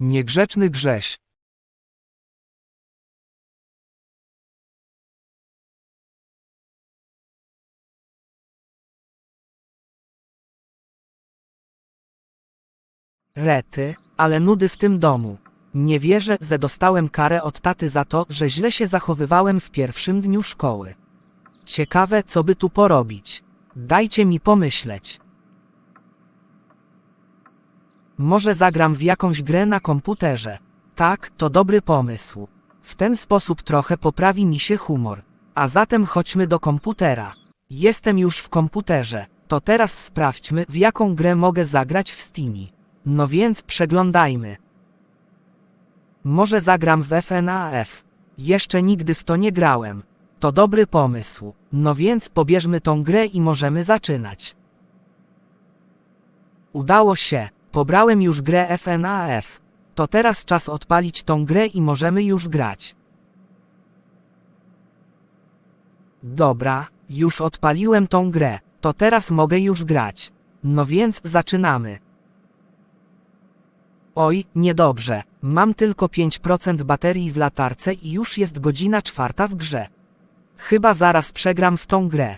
Niegrzeczny Grześ. Rety, ale nudy w tym domu. Nie wierzę, że dostałem karę od taty za to, że źle się zachowywałem w pierwszym dniu szkoły. Ciekawe, co by tu porobić. Dajcie mi pomyśleć. Może zagram w jakąś grę na komputerze. Tak, to dobry pomysł. W ten sposób trochę poprawi mi się humor. A zatem chodźmy do komputera. Jestem już w komputerze. To teraz sprawdźmy, w jaką grę mogę zagrać w Steamie. No więc przeglądajmy. Może zagram w FNAF. Jeszcze nigdy w to nie grałem. To dobry pomysł. No więc pobierzmy tą grę i możemy zaczynać. Udało się. Pobrałem już grę FNAF. To teraz czas odpalić tą grę i możemy już grać. Dobra, już odpaliłem tą grę. To teraz mogę już grać. No więc zaczynamy. Oj, niedobrze. Mam tylko 5% baterii w latarce i już jest godzina czwarta w grze. Chyba zaraz przegram w tą grę.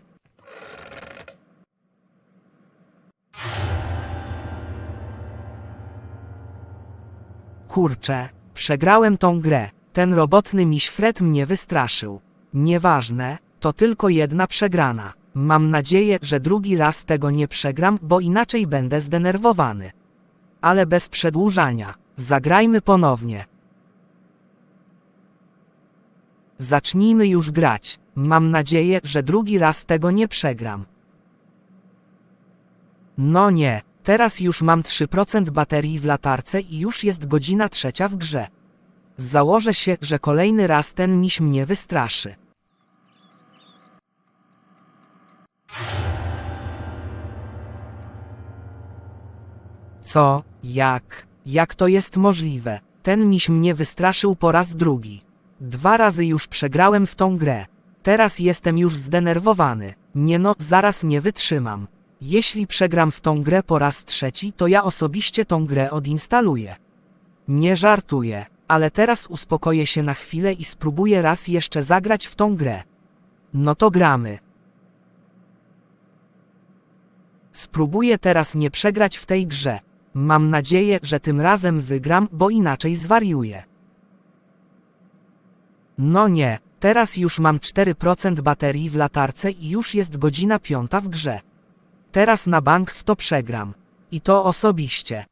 Kurczę, przegrałem tą grę. Ten robotny miś Fred mnie wystraszył. Nieważne, to tylko jedna przegrana. Mam nadzieję, że drugi raz tego nie przegram, bo inaczej będę zdenerwowany. Ale bez przedłużania, zagrajmy ponownie. Zacznijmy już grać. Mam nadzieję, że drugi raz tego nie przegram. No nie, teraz już mam 3% baterii w latarce i już jest godzina trzecia w grze. Założę się, że kolejny raz ten miś mnie wystraszy. Co? Jak? Jak to jest możliwe? Ten miś mnie wystraszył po raz drugi. Dwa razy już przegrałem w tą grę. Teraz jestem już zdenerwowany. Nie no, zaraz nie wytrzymam. Jeśli przegram w tą grę po raz trzeci, to ja osobiście tą grę odinstaluję. Nie żartuję, ale teraz uspokoję się na chwilę i spróbuję raz jeszcze zagrać w tą grę. No to gramy. Spróbuję teraz nie przegrać w tej grze. Mam nadzieję, że tym razem wygram, bo inaczej zwariuję. No nie, teraz już mam 4% baterii w latarce i już jest godzina piąta w grze. Teraz na bank w to przegram. I to osobiście.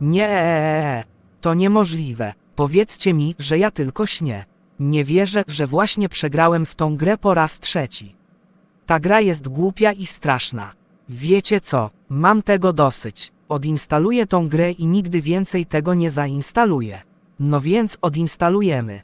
Nie, to niemożliwe. Powiedzcie mi, że ja tylko śnię. Nie wierzę, że właśnie przegrałem w tą grę po raz trzeci. Ta gra jest głupia i straszna. Wiecie co, mam tego dosyć. Odinstaluję tą grę i nigdy więcej tego nie zainstaluję. No więc odinstalujemy.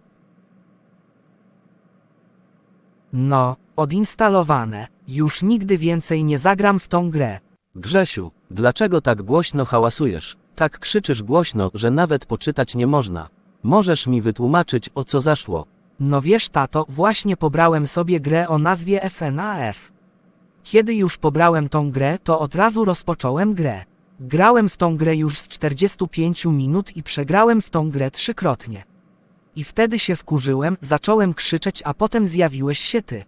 No, odinstalowane. Już nigdy więcej nie zagram w tą grę. Grzesiu, dlaczego tak głośno hałasujesz? Tak krzyczysz głośno, że nawet poczytać nie można. Możesz mi wytłumaczyć, o co zaszło? No wiesz tato, właśnie pobrałem sobie grę o nazwie FNAF. Kiedy już pobrałem tą grę, to od razu rozpocząłem grę. Grałem w tą grę już z 45 minut i przegrałem w tą grę trzykrotnie. I wtedy się wkurzyłem, zacząłem krzyczeć, a potem zjawiłeś się ty.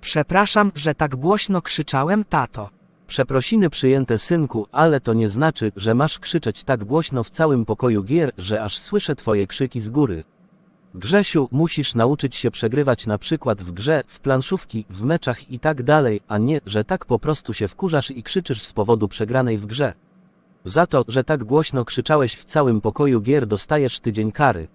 Przepraszam, że tak głośno krzyczałem, tato. Przeprosiny przyjęte synku, ale to nie znaczy, że masz krzyczeć tak głośno w całym pokoju gier, że aż słyszę twoje krzyki z góry. Grzesiu, musisz nauczyć się przegrywać na przykład w grze, w planszówki, w meczach i tak dalej, a nie, że tak po prostu się wkurzasz i krzyczysz z powodu przegranej w grze. Za to, że tak głośno krzyczałeś w całym pokoju gier dostajesz tydzień kary.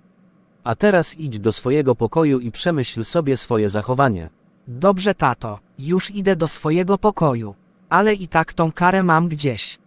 A teraz idź do swojego pokoju i przemyśl sobie swoje zachowanie. Dobrze tato, już idę do swojego pokoju. Ale i tak tą karę mam gdzieś.